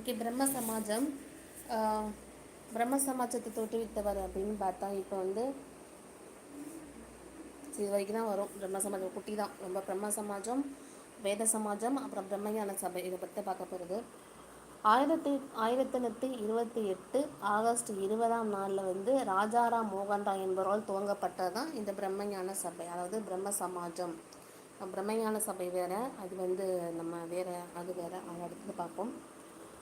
Okay பிரம்ம சமாஜம். பிரம்ம சமாஜத்தை தோற்றுவித்தவர் அப்படின்னு பார்த்தா இப்போ வந்து இது வரைக்கும் தான் வரும். பிரம்ம சமாஜம் குட்டி தான். ரொம்ப பிரம்ம சமாஜம் வேத சமாஜம் அப்புறம் பிரம்மஞான சபை. இதை பற்றி பார்க்க போகிறது ஆயிரத்தி ஆயிரத்தி எண்ணூற்றி இருபத்தி எட்டு ஆகஸ்ட் இருபதாம் நாளில் வந்து ராஜாராம் மோகன் ராய் என்பவரால் துவங்கப்பட்டது தான் இந்த பிரம்மஞான சபை. அதாவது பிரம்ம சமாஜம். பிரம்மஞான சபை வேறு அது வந்து நம்ம வேறு அது வேறு அதை அடுத்து பார்ப்போம்.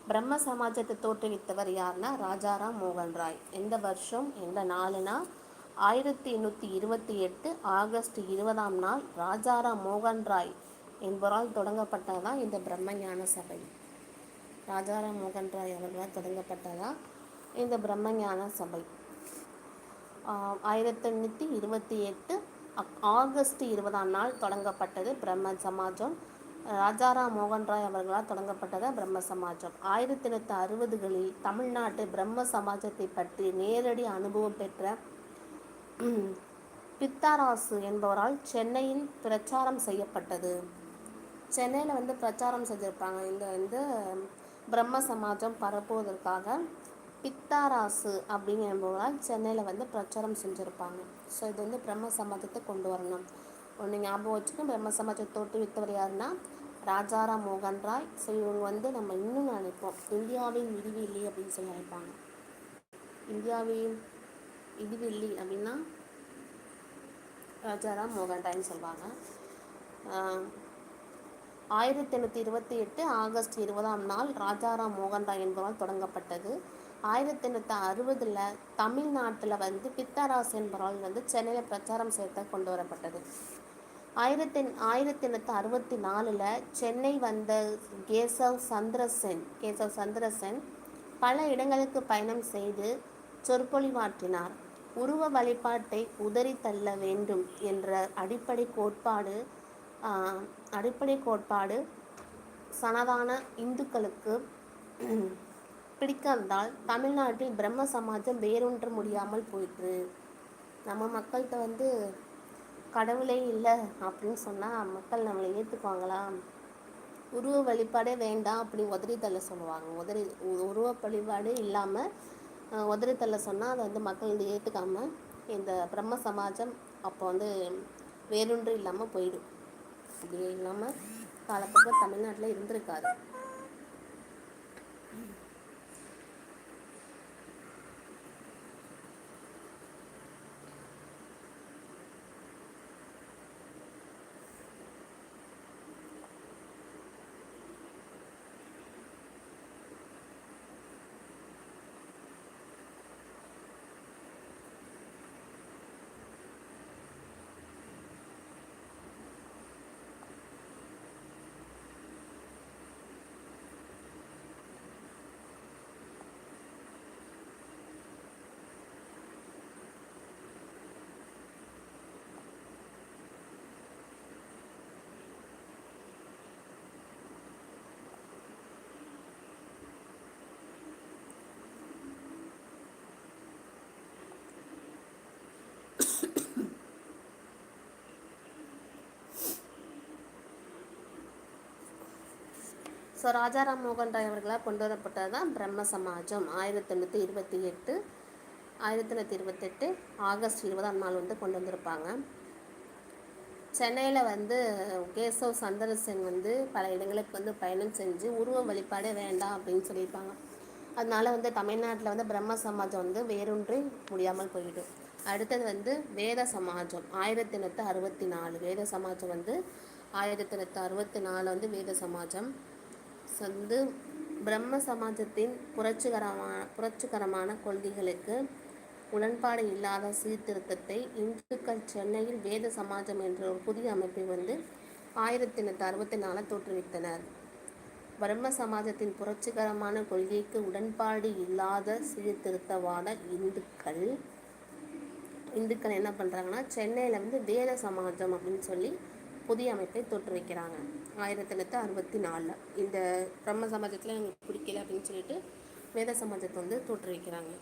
பிரம்ம சமாஜத்தை தோற்றுவித்தவர் யாருன்னா ராஜாராம் மோகன் ராய். எந்த வருஷம்? எந்த நாளுனா? ஆயிரத்தி எண்ணூற்றி இருபத்தி எட்டு ஆகஸ்ட் இருபதாம் நாள் ராஜாராம் மோகன் ராய் என்பவரால் தொடங்கப்பட்டதான் இந்த பிரம்மஞான சபை. ராஜாராம் மோகன் ராய் அவர்களால் தொடங்கப்பட்டதா இந்த பிரம்மஞான சபை. ஆஹ் ஆயிரத்தி எண்ணூற்றி இருபத்தி எட்டு ஆகஸ்ட் இருபதாம் நாள் தொடங்கப்பட்டது பிரம்ம சமாஜம். ராஜாராம் மோகன் ராய் அவர்களால் தொடங்கப்பட்டது பிரம்ம சமாஜம். ஆயிரத்தி எண்ணூற்றி அறுபதுகளில் தமிழ்நாட்டு பிரம்ம சமாஜத்தை பற்றி நேரடி அனுபவம் பெற்ற பித்தாராசு என்பவரால் சென்னையில் பிரச்சாரம் செய்யப்பட்டது. சென்னையில் வந்து பிரச்சாரம் செஞ்சுருப்பாங்க. இந்த வந்து பிரம்ம சமாஜம் பரப்புவதற்காக பித்தாராசு அப்படின்னு என்பவரால் சென்னையில் வந்து பிரச்சாரம் செஞ்சுருப்பாங்க. ஸோ இது வந்து பிரம்ம சமாஜத்தை கொண்டு வரணும். ஒன்று ஞாபகம் வச்சுக்கணும் பிரம்ம சமாஜத்தை தோற்றுவித்தவர் யாருன்னா ராஜாராம் மோகன் ராய். ஸோ இவங்க வந்து நம்ம இன்னும் நினைப்போம். இந்தியாவின் விடிவெள்ளி அப்படின்னு சொல்லி நினைப்பாங்க. இந்தியாவின் இடிவில்லி அப்படின்னா ராஜாராம் மோகன் ராய்ன்னு சொல்லுவாங்க. ஆயிரத்தி எண்ணூற்றி இருபத்தி எட்டு ஆகஸ்ட் இருபதாம் நாள் ராஜாராம் மோகன் ராய் என்பவரால் தொடங்கப்பட்டது. ஆயிரத்தி எண்ணூற்றி அறுபதில் தமிழ்நாட்டில் வந்து பித்தராசு என்பவரால் வந்து சென்னையில் பிரச்சாரம் செய்ய கொண்டு வரப்பட்டது. ஆயிரத்தி ஆயிரத்தி எண்ணூற்றி அறுபத்தி நாலில் சென்னை வந்த கேசவ் சந்திரசென் கேசவ் சந்திரசென் பல இடங்களுக்கு பயணம் செய்து சொற்பொழிவாற்றினார் உருவ வழிபாட்டை உதறி தள்ள வேண்டும் என்ற அடிப்படை கோட்பாடு அடிப்படை கோட்பாடு சனதான இந்துக்களுக்கு பிடிக்காததால் தமிழ்நாட்டில் பிரம்ம சமாஜம் வேரூன்ற முடியாமல் போயிற்று. நம்ம மக்கள்கிட்ட வந்து கடவுளே இல்லை அப்படின்னு சொன்னால் மக்கள் நம்மளை ஏற்றுக்குவாங்களா உருவ வழிபாடே வேண்டாம் அப்படி உதறி தள்ள சொல்லுவாங்க. உதறி உருவ வழிபாடு இல்லாமல் உதறி தள்ள சொன்னால் அதை வந்து மக்கள் வந்து ஏற்றுக்காம இந்த பிரம்ம சமாஜம் அப்போ வந்து வேறொன்று இல்லாமல் போயிடும். அப்படி இல்லாமல் காலப்பக்கம் தமிழ்நாட்டில் இருந்திருக்காது. ஸோ ராஜாராம் மோகன் ராய் அவர்களால் கொண்டு வரப்பட்டது தான் பிரம்ம சமாஜம் ஆயிரத்தி எண்ணூற்றி இருபத்தி எட்டு ஆயிரத்தி தொள்ளாயிரத்தி இருபத்தெட்டு ஆகஸ்ட் இருபதாம் நாள் வந்து கொண்டு வந்திருப்பாங்க. சென்னையில் வந்து கேசவ் சந்திரசென் வந்து பல இடங்களுக்கு வந்து பயணம் செஞ்சு உருவ வழிபாடே வேண்டாம் அப்படின்னு சொல்லியிருப்பாங்க. அதனால் வந்து தமிழ்நாட்டில் வந்து பிரம்ம சமாஜம் வந்து வேறொன்றி முடியாமல் போயிடும் அடுத்தது வந்து வேத சமாஜம் ஆயிரத்தி எண்ணூற்றி அறுபத்தி நாலு வேத சமாஜம் வந்து ஆயிரத்தி எண்ணூற்றி அறுபத்தி நாலு வந்து வேத சமாஜம். வந்து பிரம்ம சமாஜத்தின் புரட்சிகரமான புரட்சிகரமான கொள்கைகளுக்கு உடன்பாடு இல்லாத சீர்திருத்தத்தை இந்துக்கள் சென்னையில் வேத சமாஜம் என்ற ஒரு புதிய அமைப்பை வந்து ஆயிரத்தி எண்ணூற்றி அறுபத்தி நாலில் தோற்றுவித்தனர். பிரம்ம சமாஜத்தின் புரட்சிகரமான கொள்கைக்கு உடன்பாடு இல்லாத சீர்திருத்தவாத இந்துக்கள். இந்துக்கள் என்ன பண்ணுறாங்கன்னா சென்னையில் வந்து வேத சமாஜம் அப்படின்னு சொல்லி புதிய அமைப்பை தோற்றுவிக்கிறாங்க. ஆயிரத்தி தொள்ளாயிரத்தி அறுபத்தி நாலில். இந்த பிரம்ம சமாஜத்தில் எனக்கு பிடிக்கல அப்படின்னு சொல்லிட்டு வேத சமாஜத்தை வந்து தோற்றுவிக்கிறாங்க.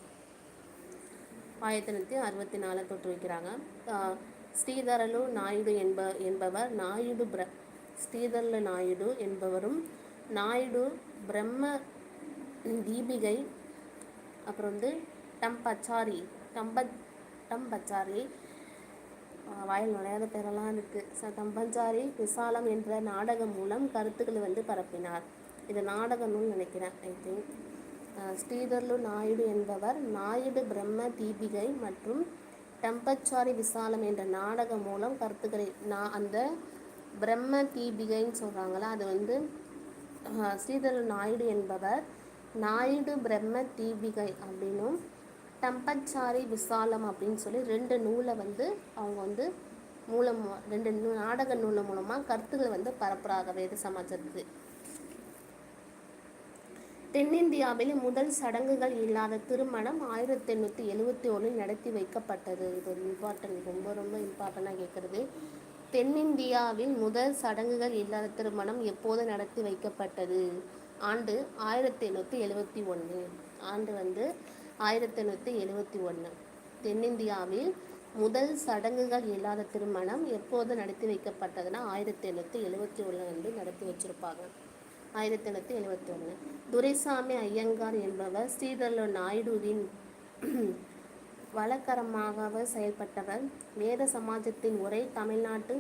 ஆயிரத்தி தொள்ளாயிரத்தி அறுபத்தி நாலில் தோற்றுவிக்கிறாங்க. வைக்கிறாங்க ஸ்ரீதரலு நாயுடு என்ப என்பவர் நாயுடு பிர ஸ்ரீதரலு நாயுடு என்பவரும் நாயுடு பிரம்ம தீபிகை அப்புறம் வந்து டம்பச்சாரி டம்ப டம்பச்சாரி வாயில் நுழையாத பேரெல்லாம் இருக்குது ச தம்பஞ்சாரி விசாலம் என்ற நாடகம் மூலம் கருத்துக்களை வந்து பரப்பினார். இது நாடக நூல் நினைக்கிறேன் ஐ திங்க் ஸ்ரீதர்லு நாயுடு என்பவர் நாயுடு பிரம்ம தீபிகை மற்றும் டம்பச்சாரி விசாலம் என்ற நாடகம் மூலம் கருத்துக்களை நான் அந்த பிரம்ம தீபிகைன்னு சொல்கிறாங்களா அது வந்து ஸ்ரீதர் நாயுடு என்பவர் நாயுடு பிரம்ம தீபிகை அப்படின்னும் டம்பச்சாரி விசாலம் அப்படின்னு சொல்லி ரெண்டு நூலை வந்து அவங்க வந்து மூலம் ரெண்டு நூ நாடக நூல் மூலமாக கருத்துக்களை வந்து பரப்புறாங்க வேத சமாஜத்துக்கு. தென்னிந்தியாவில் முதல் சடங்குகள் இல்லாத திருமணம் ஆயிரத்தி எண்ணூற்றி எழுவத்தி ஒன்றில் நடத்தி வைக்கப்பட்டது. இது ஒரு இம்பார்ட்டன்ட் ரொம்ப ரொம்ப இம்பார்ட்டண்ட்டாக கேட்குறது. தென்னிந்தியாவில் முதல் சடங்குகள் இல்லாத திருமணம் எப்போது நடத்தி வைக்கப்பட்டது? ஆண்டு ஆயிரத்தி எண்ணூற்றி எழுவத்தி ஒன்று. ஆண்டு வந்து ஆயிரத்தி எண்ணூற்றி எழுவத்தி ஒன்று தென்னிந்தியாவில் முதல் சடங்குகள் இல்லாத திருமணம் எப்போது நடத்தி வைக்கப்பட்டதுன்னா ஆயிரத்தி எண்ணூற்றி எழுவத்தி ஒன்று வந்து நடத்தி வச்சுருப்பாங்க. ஆயிரத்தி எண்ணூற்றி எழுவத்தி ஒன்று துரைசாமி ஐயங்கார் என்பவர் ஸ்ரீதர்ல நாயுடுவின் வழக்கரமாக செயல்பட்டவர். வேத சமாஜத்தின் ஒரே தமிழ்நாட்டு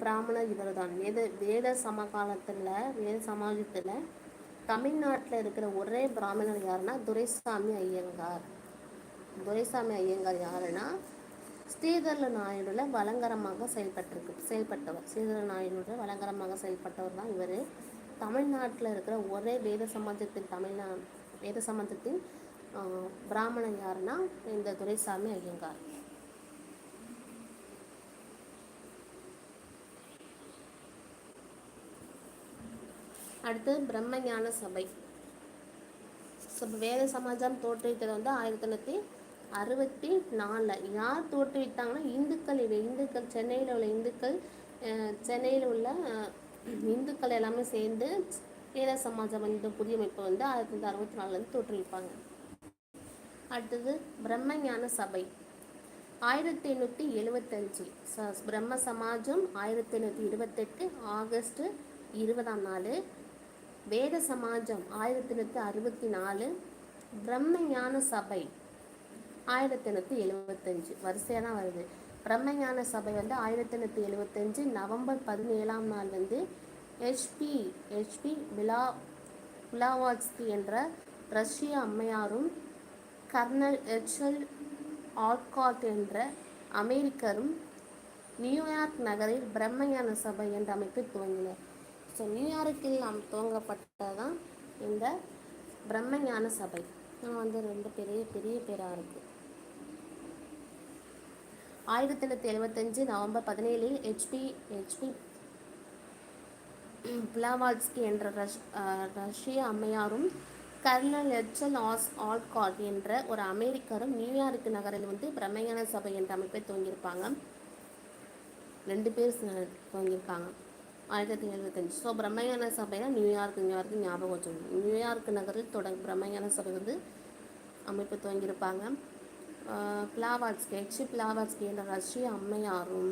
பிராமணர் இவர்தான். வேத வேத சமகாலத்தில் வேத சமாஜத்தில் தமிழ்நாட்டில் இருக்கிற ஒரே பிராமணர் யாருன்னா துரைசாமி ஐயங்கார். துரைசாமி ஐயங்கார் யாருன்னா ஸ்ரீதர்ல நாயுடுல வலங்கரமாக செயல்பட்டிருக்கு செயல்பட்டவர். ஸ்ரீதர நாயுடுல வலங்கரமாக செயல்பட்டவர் தான் இவர். தமிழ்நாட்டில் இருக்கிற ஒரே வேத சமாஜத்தின் தமிழ்நா வேத சமாஜத்தின் பிராமணன் யாருன்னா இந்த துரைசாமி ஐயங்கார். அடுத்து பிரம்மஞான சபை. வேத சமாஜம் தோற்றுவித்தது வந்து ஆயிரத்தி தொள்ளாயிரத்தி அறுபத்தி நாலில். யார் தோற்றுவித்தாங்கன்னா இந்துக்கள். இது இந்துக்கள் சென்னையில் உள்ள இந்துக்கள் சென்னையில் உள்ள இந்துக்கள் எல்லாமே சேர்ந்து வேத சமாஜம் இந்த புதிய அமைப்பை வந்து ஆயிரத்தி தொள்ளாயிரத்தி அறுபத்தி நாலுலேருந்து தோற்றுவிப்பாங்க. அடுத்தது பிரம்மஞான சபை. ஆயிரத்தி எண்ணூற்றி எழுபத்தஞ்சு ச பிரம்ம சமாஜம் ஆயிரத்தி எண்ணூற்றி இருபத்தெட்டு ஆகஸ்ட் இருபதாம் நாள் வேத சமாஜம் ஆயிரத்தி எண்ணூற்றி அறுபத்தி நாலு பிரம்ம ஞான சபை ஆயிரத்தி எண்ணூற்றி எழுபத்தஞ்சு வரிசையாக தான் வருது. பிரம்ம ஞான சபை வந்து ஆயிரத்தி எண்ணூற்றி எழுபத்தஞ்சு நவம்பர் பதினேழாம் நாள் வந்து ஹெச்பி ஹெச்பி பிலா விலாவாட்ஸ்கி என்ற ரஷ்ய அம்மையாரும் கர்னல் எச்எல் ஆல்காட் என்ற அமெரிக்கரும் நியூயார்க் நகரில் பிரம்மஞான சபை என்ற அமைப்பை துவங்கினர். ஸோ நியூயார்க்கில் நாம் துவங்கப்பட்டதான் இந்த பிரம்மஞான சபை. நான் வந்து ரொம்ப பெரிய பெரிய பேராக இருக்குது ஆயிரத்தி தொள்ளாயிரத்தி எழுபத்தஞ்சு நவம்பர் பதினேழில் ஹெச்பி ஹெச்பி பிளாவாட்ஸ்கி என்ற ரஷ் ரஷ்ய அம்மையாரும் கர்னல் எச்எல் ஆஸ் ஆல்காட் என்ற ஒரு அமெரிக்கரும் நியூயார்க் நகரில் வந்து பிரம்மஞான சபை என்ற அமைப்பை துவங்கியிருப்பாங்க. ரெண்டு பேர் துவங்கியிருக்காங்க ஆயிரத்தி தொள்ளாயிரத்தி எழுபத்தஞ்சு ஸோ பிரம்மஞான சபைனா நியூயார்க் நியூயார்க் ஞாபகம் வச்சுக்கணும் நியூயார்க் நகரில் தொடங்க பிரம்மஞான சபை வந்து அமைப்பு துவங்கியிருப்பாங்க. பிளாவாட்ஸ்கி ஹெச் பிளாவாட்ஸ்கி என்ற ரஷ்ய அம்மையாரும்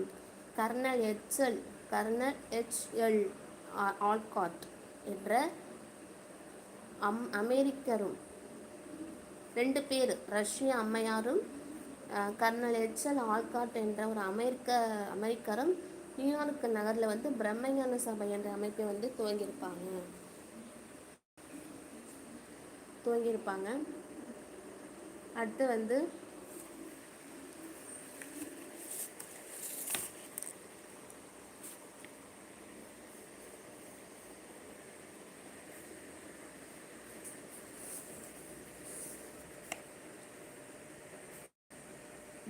colonel H L colonel H L Olcott என்ற அம் அமெரிக்கரும் ரெண்டு பேர் ரஷ்ய அம்மையாரும் கர்னல் எச்எல் ஆல்காட் என்ற ஒரு அமெரிக்க அமெரிக்கரும் நியூயார்க் நகரில் வந்து பிரம்மஞான சபை என்ற அமைப்பை வந்து துவங்கியிருப்பாங்க. துவங்கியிருப்பாங்க. அடுத்து வந்து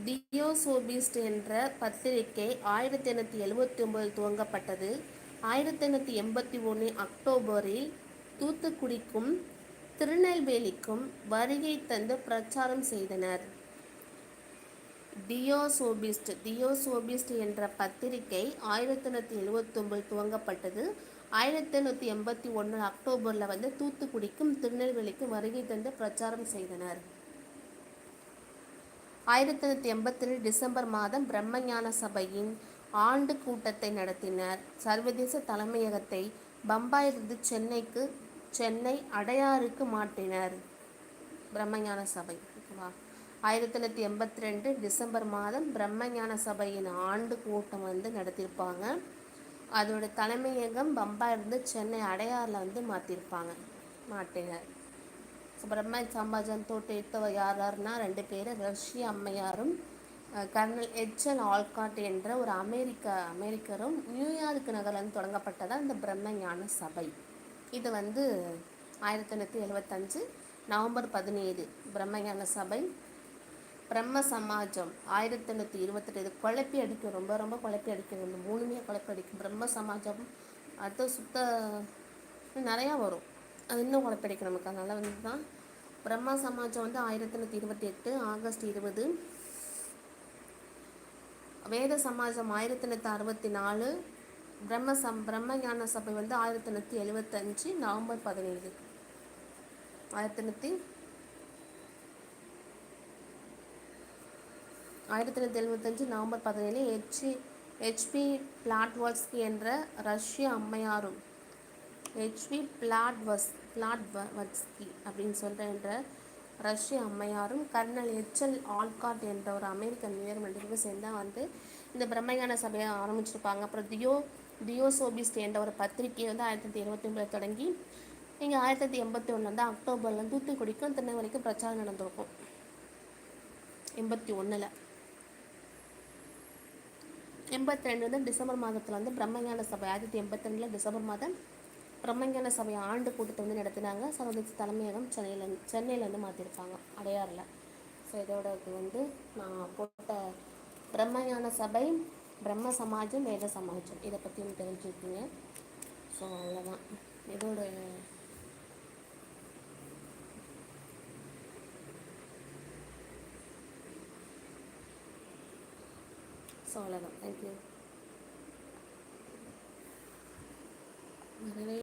டியோசோபிஸ்ட் என்ற பத்திரிகை ஆயிரத்தி எண்ணூற்றி எழுபத்தி ஒன்பதில் துவங்கப்பட்டது. ஆயிரத்தி எண்ணூற்றி எண்பத்தி ஒன்று அக்டோபரில் தூத்துக்குடிக்கும் திருநெல்வேலிக்கும் வருகை தந்து பிரச்சாரம் செய்தனர். டியோசோபிஸ்ட் டியோசோபிஸ்ட் என்ற பத்திரிகை ஆயிரத்தி எண்ணூற்றி எழுபத்தொம்பது துவங்கப்பட்டது. ஆயிரத்தி எண்ணூற்றி எண்பத்தி ஒன்று அக்டோபரில் வந்து தூத்துக்குடிக்கும் திருநெல்வேலிக்கும் வருகை தந்து பிரச்சாரம் செய்தனர். ஆயிரத்தி தொள்ளாயிரத்தி எண்பத்தி டிசம்பர் மாதம் பிரம்மஞான சபையின் ஆண்டு கூட்டத்தை நடத்தினர். சர்வதேச தலைமையகத்தை பம்பாயிலிருந்து சென்னைக்கு சென்னை அடையாருக்கு மாற்றினர். பிரம்மஞான சபை ஓகேவா? ஆயிரத்தி தொள்ளாயிரத்தி எண்பத்தி ரெண்டு டிசம்பர் மாதம் பிரம்மஞான சபையின் ஆண்டு கூட்டம் வந்து நடத்தியிருப்பாங்க. அதோட தலைமையகம் பம்பாய் இருந்து சென்னை அடையாரில் வந்து மாற்றிருப்பாங்க மாட்டினர் ஸோ சாம்பாஜன் சமாஜம் தோற்றுவித்தவர் யார் ரெண்டு பேர் ரஷ்ய அம்மையாரும் கர்னல் எச்எல் ஆல்காட் என்ற ஒரு அமெரிக்க அமெரிக்கரும் நியூயார்க் நகரில் வந்து இந்த பிரம்ம ஞான சபை. இது வந்து ஆயிரத்தி தொள்ளாயிரத்தி எழுபத்தஞ்சு நவம்பர் பதினேழு பிரம்மஞான சபை. பிரம்ம சமாஜம் ஆயிரத்தி தொண்ணூற்றி இருபத்தெட்டு இது குழப்பி அடிக்கும் ரொம்ப ரொம்ப குழப்பி அடிக்கும் இந்த மூணுமே குழப்பி அடிக்கும். பிரம்ம சமாஜம் அடுத்து சுத்த நிறையா வரும். அது இன்னும் குழப்பி நமக்கு. அதனால் வந்து தான் பிரம்ம சமாஜம் வந்து ஆயிரத்தி தொண்ணூற்றி இருபத்தி எட்டு ஆகஸ்ட் இருபது. வேத சமாஜம் ஆயிரத்தி தொண்ணூற்றி அறுபத்தி நாலு. பிரம்ம சம் பிரம்ம ஞான சபை வந்து ஆயிரத்தி எண்ணூற்றி எழுபத்தஞ்சு நவம்பர் பதினேழு. ஆயிரத்தி எண்ணூற்றி ஆயிரத்தி தொள்ளாயிரத்தி எழுபத்தஞ்சு நவம்பர் பதினேழு. ஹெச்சி ஹெச்பி பிளாட்வால்ஸ்கி என்ற ரஷ்ய அம்மையாரும் ஹெச்வி பிளாட்வஸ் பிளாட்வஸ்கி அப்படின்னு சொல்கிற என்ற ரஷ்ய அம்மையாரும் கர்னல் எச்எல் ஆல்காட் என்ற ஒரு அமெரிக்க நிறுவனம் ரெண்டு சேர்ந்தா வந்து இந்த பிரம்மஞான சபையை ஆரம்பிச்சிருப்பாங்க. அப்புறம் தியோ தியோசோபிஸ்ட் என்ற ஒரு பத்திரிகை வந்து ஆயிரத்தி தொள்ளாயிரத்தி இருபத்தி ஒன்பதுல தொடங்கி இங்கே ஆயிரத்தி தொள்ளாயிரத்தி எண்பத்தி ஒன்றுலேருந்து அக்டோபரில் தூத்துக்குடிக்கும் திருநெல்வேலிக்கும் வரைக்கும் பிரச்சாரம் நடந்திருக்கும். எண்பத்தி ஒன்றில் எண்பத்தி ரெண்டு வந்து டிசம்பர் மாதத்தில் வந்து பிரம்மஞான சபை ஆயிரத்தி எண்பத்தி ரெண்டில் டிசம்பர் மாதம் பிரம்மஞான சபை ஆண்டு கூட்டத்தை வந்து நடத்தினாங்க. சர்வதேச தலைமையகம் சென்னையில் சென்னையிலேருந்து மாற்றிருப்பாங்க அடையாறில். ஸோ இதோட வந்து நான் போட்ட பிரம்மஞான சபை பிரம்ம சமாஜம் வேத சமாஜம். இதை பற்றி தெரிஞ்சுருக்கீங்க ஸோ அவ்வளோதான் இதோட ஸோ அவ்வளோதான் தேங்க்யூ